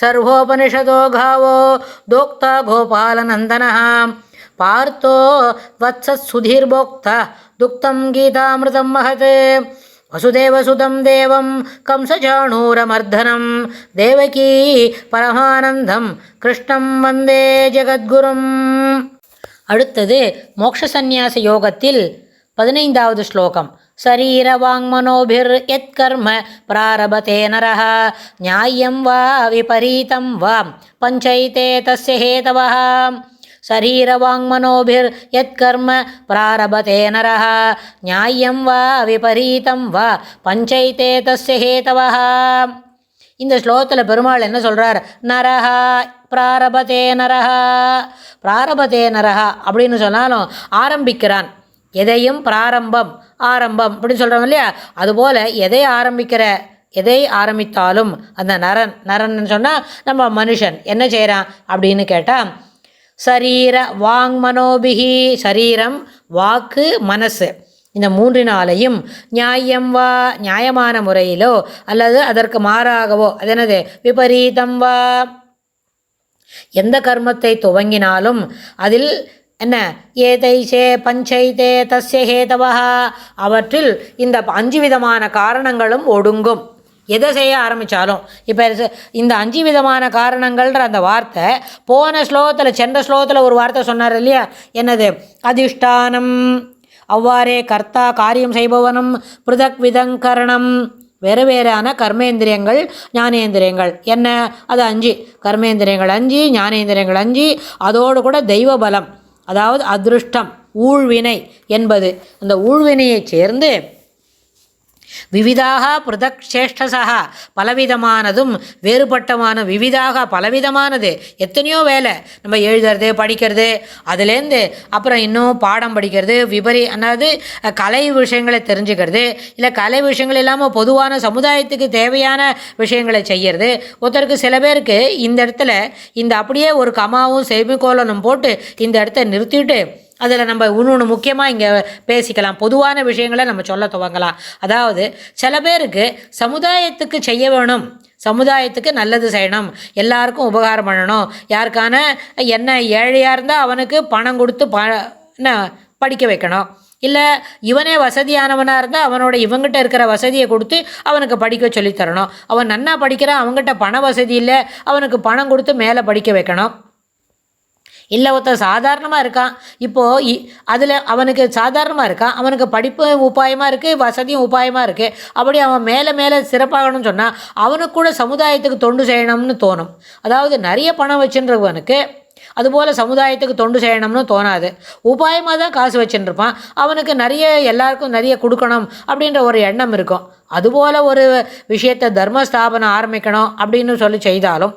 सर्वोपनिषदो गावो दोक्ता गोपालनन्दनः पार्थो वत्सत्सुधीर्भोक्ता दुक्तं गीतामृतं महत् वसुदेवसुतं देवं कंसचाणूरमर्दनं देवकी பரமானந்தம் கிருஷ்ணம் வந்தே ஜெகத்குரும் அடுத்தது மோக்ஷ சந்நியாச யோகத்தில் பதினைந்தாவது ஸ்லோகம் சரீரவாங்மனோபிர் யத்கர்ம பிராரபதே நரः நியாயம் வா விபரீதம் வா பஞ்சைதே தஸ்ய ஹேதவः शरीरवाङ्मनोभिर् यत्कर्म प्रारभते नरः न्याय्यं वा विपरीतं वा பஞ்சைத்தே தஸ்ய ஹேதவः இந்த ஸ்லோகத்தில் பெருமாள் என்ன சொல்கிறார் நரஹா பிராரபதே நரஹா பிராரபதே நரஹா அப்படின்னு சொன்னாலும் ஆரம்பிக்கிறான் எதையும் பிராரம்பம் ஆரம்பம் அப்படின்னு சொல்கிறோம் இல்லையா? அதுபோல் எதை ஆரம்பிக்கிற எதை ஆரம்பித்தாலும் அந்த நரன் நரன் சொன்னால் நம்ம மனுஷன் என்ன செய்கிறான் அப்படின்னு கேட்டால் சரீர வாங் மனோபிகி சரீரம் வாக்கு மனசு. இந்த மூன்றினாலையும் நியாயம் வா நியாயமான முறையிலோ அல்லது அதற்கு மாறாகவோ அது என்னது? விபரீதம் வா. எந்த கர்மத்தை துவங்கினாலும் அதில் என்ன? ஏதைசே பஞ்சைதே தஸ்ய ஹேதவா அவற்றில் இந்த அஞ்சு விதமான காரணங்களும் ஒடுங்கும். எதை செய்ய ஆரம்பித்தாலும் இப்போ இந்த அஞ்சு விதமான காரணங்கள்ன்ற அந்த வார்த்தை போன ஸ்லோகத்தில் சென்ற ஸ்லோகத்தில் ஒரு வார்த்தை சொன்னார் இல்லையா? என்னது? அதிஷ்டானம். அவ்வாறே கர்த்தா காரியம் செய்பவனும் பிருதக் விதங்கரணம் வேறு வேறான கர்மேந்திரியங்கள் ஞானேந்திரியங்கள். என்ன? அது அஞ்சு. கர்மேந்திரியங்கள் அஞ்சு ஞானேந்திரியங்கள் அஞ்சு. அதோடு கூட தெய்வ பலம் அதாவது அதிருஷ்டம் ஊழ்வினை என்பது. அந்த ஊழ்வினையைச் சேர்ந்து விவிதாக பிருதக் பலவிதமானதும் வேறுபட்டமான விவிதாக பலவிதமானது. எத்தனையோ வேலை. நம்ம எழுதுறது படிக்கிறது அதுலேருந்து அப்புறம் இன்னும் பாடம் படிக்கிறது விபரி அதாவது கலை விஷயங்களை தெரிஞ்சுக்கிறது இல்லை கலை விஷயங்கள் இல்லாமல் பொதுவான சமுதாயத்துக்கு தேவையான விஷயங்களை செய்கிறது ஒருத்தருக்கு சில பேருக்கு இந்த இடத்துல இந்த அப்படியே ஒரு கமாவும் செமிகோலனும் போட்டு இந்த இடத்த நிறுத்திட்டு அதில் நம்ம இன்னொன்று முக்கியமாக இங்கே பேசிக்கலாம். பொதுவான விஷயங்களை நம்ம சொல்ல துவங்கலாம். அதாவது சில பேருக்கு சமுதாயத்துக்கு செய்ய வேணும். சமுதாயத்துக்கு நல்லது செய்யணும். எல்லாருக்கும் உபகாரம் பண்ணணும். யாருக்கான என்ன ஏழையாக இருந்தால் அவனுக்கு பணம் கொடுத்து ப என்ன படிக்க வைக்கணும். இல்லை இவனே வசதியானவனாக இருந்தால் அவனோட இவங்ககிட்ட இருக்கிற வசதியை கொடுத்து அவனுக்கு படிக்க சொல்லித்தரணும் அவன் நன்னா படிக்கிறான் அவங்ககிட்ட பண வசதி இல்லை அவனுக்கு பணம் கொடுத்து மேலே படிக்க வைக்கணும். இல்லை ஒருத்தன் சாதாரணமாக இருக்கான். இப்போது அதில் அவனுக்கு சாதாரணமாக இருக்கான் அவனுக்கு படிப்பு உபாயமாக இருக்குது வசதியும் உபாயமாக இருக்குது அப்படி அவன் மேலே மேலே சிறப்பாகணும்னு சொன்னால் அவனுக்கு கூட சமுதாயத்துக்கு தொண்டு செய்யணும்னு தோணும். அதாவது நிறைய பணம் வச்சுன்றவனுக்கு அதுபோல் சமுதாயத்துக்கு தொண்டு செய்யணும்னு தோணாது. உபாயமாக தான் காசு வச்சுருப்பான். அவனுக்கு நிறைய எல்லாருக்கும் நிறைய கொடுக்கணும் அப்படின்ற ஒரு எண்ணம் இருக்கும். அதுபோல் ஒரு விஷயத்தை தர்மஸ்தாபனம் ஆரம்பிக்கணும் அப்படின்னு சொல்லி செய்தாலும்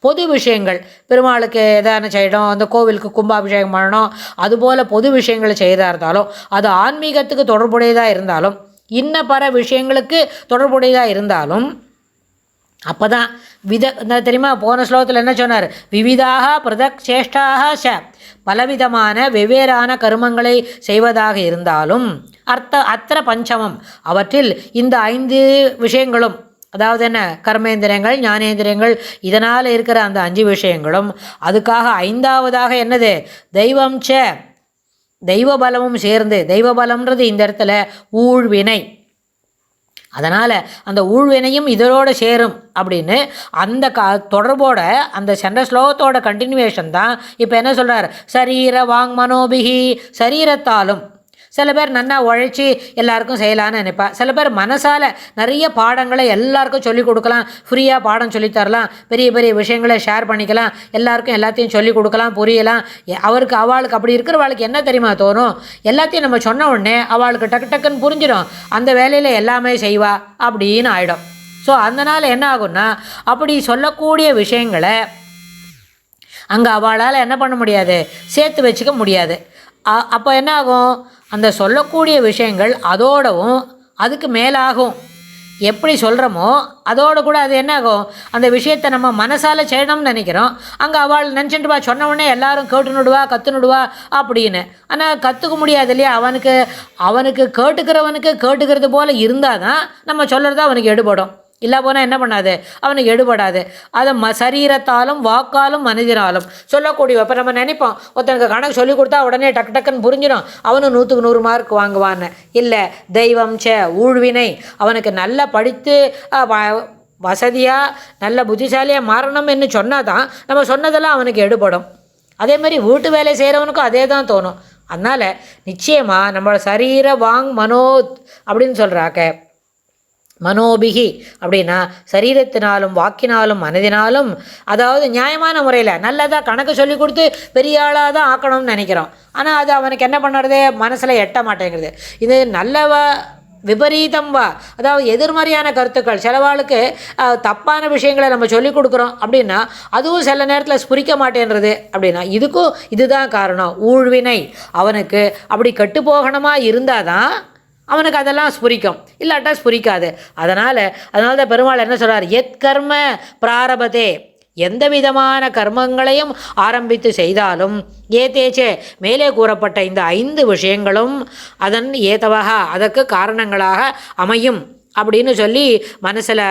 பொது விஷயங்கள். பெருமாளுக்கு எதான செய்யணும் அந்த கோவிலுக்கு கும்பாபிஷேகம் பண்ணணும் அதுபோல் பொது விஷயங்களை செய்கிறதா இருந்தாலும் அது ஆன்மீகத்துக்கு தொடர்புடையதாக இருந்தாலும் இன்ன பல விஷயங்களுக்கு தொடர்புடையதாக இருந்தாலும் அப்போ தான் வித தெரியுமா போன ஸ்லோகத்தில் என்ன சொன்னார்? விவிதாக பிரதக்ஷேஷ்டாக ச. பலவிதமான வெவ்வேறான கருமங்களை செய்வதாக இருந்தாலும் அர்த்த அத்திர பஞ்சமம் அவற்றில் இந்த ஐந்து விஷயங்களும் அதாவது என்ன? கர்மேந்திரங்கள் ஞானேந்திரங்கள் இதனால் இருக்கிற அந்த அஞ்சு விஷயங்களும். அதுக்காக ஐந்தாவதாக என்னது? தெய்வம் ச தெய்வ பலமும் சேர்ந்து தெய்வ பலம்ன்றது இந்த இடத்துல ஊழ்வினை. அதனால் அந்த ஊழ்வினையும் இதரோடு சேரும் அப்படின்னு அந்த க தொடர்போட அந்த சென்ற ஸ்லோகத்தோட கண்டினியூவேஷன் தான். இப்போ என்ன சொல்கிறார் சரீர வாங் மனோபிகி சரீரத்தாலும். சில பேர் நன்னா உழைச்சி எல்லாருக்கும் செய்யலான்னு நினைப்பா. சில பேர் மனசால் நிறைய பாடங்களை எல்லாருக்கும் சொல்லிக் கொடுக்கலாம். ஃப்ரீயாக பாடம் சொல்லித்தரலாம் பெரிய பெரிய விஷயங்களை ஷேர் பண்ணிக்கலாம். எல்லாருக்கும் எல்லாத்தையும் சொல்லிக் கொடுக்கலாம் புரியலாம். அவருக்கு அவளுக்கு அப்படி இருக்கிறவளுக்கு என்ன தெரியுமா தோணும்? எல்லாத்தையும் நம்ம சொன்ன உடனே அவளுக்கு டக்கு டக்குன்னு புரிஞ்சிடும். அந்த வேலையில் எல்லாமே செய்வா அப்படின்னு ஆகிடும் ஸோ அதனால் என்ன ஆகும்னா அப்படி சொல்லக்கூடிய விஷயங்களை அங்கே அவளால் என்ன பண்ண முடியாது? சேர்த்து வச்சுக்க முடியாது. அப்போ என்ன ஆகும் அந்த சொல்லக்கூடிய விஷயங்கள் அதோடவும் அதுக்கு மேலாகும். எப்படி சொல்கிறோமோ அதோடு கூட அது என்னாகும்? அந்த விஷயத்தை நம்ம மனசால் செய்யணும்னு நினைக்கிறோம். அங்கே அவள் நினச்சிட்டுவா சொன்ன உடனே எல்லாரும் கேட்டுனுடுவா கற்றுனுடுவா அப்படின்னு. ஆனால் கற்றுக்க முடியாது இல்லையா? அவனுக்கு அவனுக்கு கேட்டுக்கிறவனுக்கு கேட்டுக்கிறது போல் இருந்தால் தான் நம்ம சொல்கிறது அவனுக்கு எடுபடும். இல்லை போனால் என்ன பண்ணாது? அவனுக்கு எடுபடாது. அதை ம சரீரத்தாலும் வாக்காலும் மனிதனாலும் சொல்லக்கூடிய இப்போ நம்ம நினைப்போம் ஒருத்தனுக்கு கணக்கு சொல்லி கொடுத்தா உடனே டக்கு டக்குன்னு புரிஞ்சிடும் அவனும் நூற்றுக்கு நூறு மார்க் வாங்குவான்னு. இல்லை தெய்வம் சே ஊழ்வினை. அவனுக்கு நல்லா படித்து வ- வசதியாக நல்ல புத்திசாலியாக மாறணும்னு சொன்னால் தான் நம்ம சொன்னதெல்லாம் அவனுக்கு எடுபடும். அதே மாதிரி வீட்டு வேலை செய்கிறவனுக்கும் அதே தான் தோணும். அதனால் நிச்சயமாக நம்மளோட சரீர வாங் மனோ அப்படின்னு சொல்கிறாக்க மனோபிகி. அப்படின்னா சரீரத்தினாலும் வாக்கினாலும் மனதினாலும் அதாவது நியாயமான முறையில் நல்லதாக கணக்கு சொல்லி கொடுத்து பெரிய ஆளாக தான் ஆக்கணும்னு நினைக்கிறோம். ஆனால் அது அவனுக்கு என்ன பண்ணுறது மனசில் எட்ட மாட்டேங்கிறது. இது நல்லவா விபரீதம் வா. அதாவது எதிர்மறையான கருத்துக்கள். சிலவாளுக்கு தப்பான விஷயங்களை நம்ம சொல்லிக் கொடுக்குறோம் அப்படின்னா அதுவும் சில நேரத்தில் ஸ்புரிக்க மாட்டேன்றது. அப்படின்னா இதுக்கும் இதுதான் காரணம். ஊழ்வினை. அவனுக்கு அப்படி கெட்டு போகணுமா இருந்தால் தான் அவனுக்கு அதெல்லாம் ஸ்புரிக்கும். இல்லாட்டா ஸ்புரிக்காது. அதனால் அதனால தான் பெருமாள் என்ன சொல்கிறார் எத் கர்ம பிராரபதே. எந்த விதமான கர்மங்களையும் ஆரம்பித்து செய்தாலும் ஏதேச்சே மேலே கூறப்பட்ட இந்த ஐந்து விஷயங்களும் அதன் ஏதவகா அதற்கு காரணங்களாக அமையும் அப்படின்னு சொல்லி மனசில்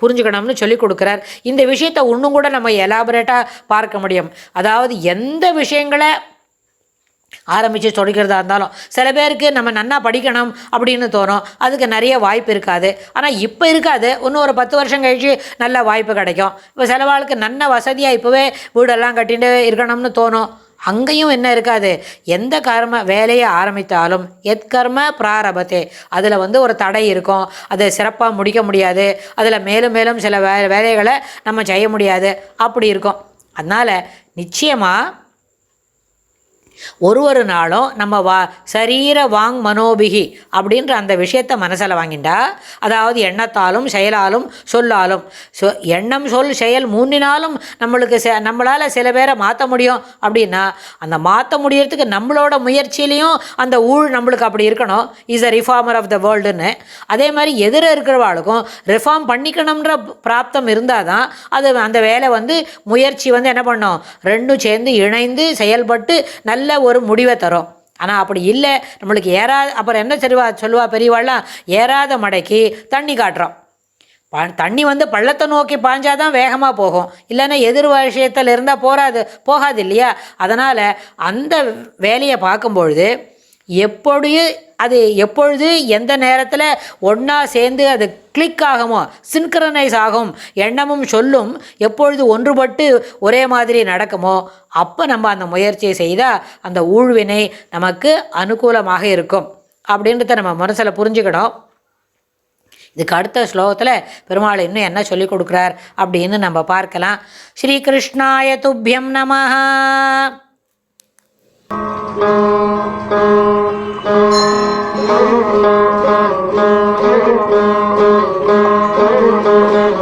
புரிஞ்சுக்கணும்னு சொல்லி கொடுக்குறார். இந்த விஷயத்தை ஒன்றும் கூட நம்ம எலாபரேட்டாக பார்க்க முடியும். அதாவது எந்த விஷயங்களை ஆரம்பித்து சொல்லிக்கிறதா இருந்தாலும் சில பேருக்கு நம்ம நன்னா படிக்கணும் அப்படின்னு தோணும். அதுக்கு நிறைய வாய்ப்பு இருக்காது. ஆனால் இப்போ இருக்காது. இன்னும் ஒரு பத்து வருஷம் கழித்து நல்ல வாய்ப்பு கிடைக்கும். இப்போ சில வாழ்க்கை நல்ல வசதியாக இப்போவே வீடெல்லாம் கட்டிட்டு இருக்கணும்னு தோணும். அங்கேயும் என்ன இருக்காது? எந்த கர்ம வேலையை ஆரம்பித்தாலும் எத்கர்ம பிராரபத்தே. அதில் வந்து ஒரு தடை இருக்கும். அதை சிறப்பாக முடிக்க முடியாது. அதில் மேலும் மேலும் சில வே வேலைகளை நம்ம செய்ய முடியாது. அப்படி இருக்கும். அதனால் நிச்சயமாக ஒரு ஒரு நாளும் நம்ம வா சரீர வாங் மனோபிகி அப்படின்ற அந்த விஷயத்தை மனசில் வாங்கிண்டா அதாவது எண்ணத்தாலும் செயலாலும் சொல்லாலும். சொ எண்ணம் சொல் செயல் மூன்றினாலும் நம்மளுக்கு செ நம்மளால் சில பேரை மாற்ற முடியும். அப்படின்னா அந்த மாற்ற முடியறதுக்கு நம்மளோட முயற்சியிலையும் அந்த ஊழ் நம்மளுக்கு அப்படி இருக்கணும். Is a reformer of the வேர்ல்டுன்னு அதே மாதிரி எதிர இருக்கிறவாளுக்கும் ரிஃபார்ம் பண்ணிக்கணுன்ற பிராப்தம் இருந்தால் தான் அது அந்த வேலை வந்து முயற்சி வந்து என்ன பண்ணும்? ரெண்டும் சேர்ந்து இணைந்து செயல்பட்டு நல்ல ஒரு முடிவை தரும். ஆனால் அப்படி இல்லை. நம்மளுக்கு ஏறா அப்புறம் என்ன சொல்லுவா சொல்லுவா பெரியவாள்லாம்? ஏறாத மடைக்கு தண்ணி காட்டுறோம். ப தண்ணி வந்து பள்ளத்தை நோக்கி பாஞ்சாதான் வேகமாக போகும். இல்லைன்னா எதிர் விஷயத்தில் இருந்தால் போகாது போகாது இல்லையா? அதனால் அந்த வேலையை பார்க்கும்பொழுது எப்பொழுது அது எப்பொழுது எந்த நேரத்தில் ஒன்றா சேர்ந்து அது கிளிக் ஆகுமோ சின்க்ரனைஸ் ஆகும் எண்ணமும் சொல்லும் எப்பொழுது ஒன்றுபட்டு ஒரே மாதிரி நடக்குமோ அப்போ நம்ம அந்த முயற்சியை செய்தால் அந்த ஊழ்வினை நமக்கு அனுகூலமாக இருக்கும். அப்படின்றத நம்ம மனசில் புரிஞ்சுக்கணும். இதுக்கு அடுத்த ஸ்லோகத்தில் பெருமாள் இன்னும் என்ன சொல்லிக் கொடுக்குறார் அப்படின்னு நம்ம பார்க்கலாம். ஸ்ரீ கிருஷ்ணாய துப்பியம் நமஹ. Thank you.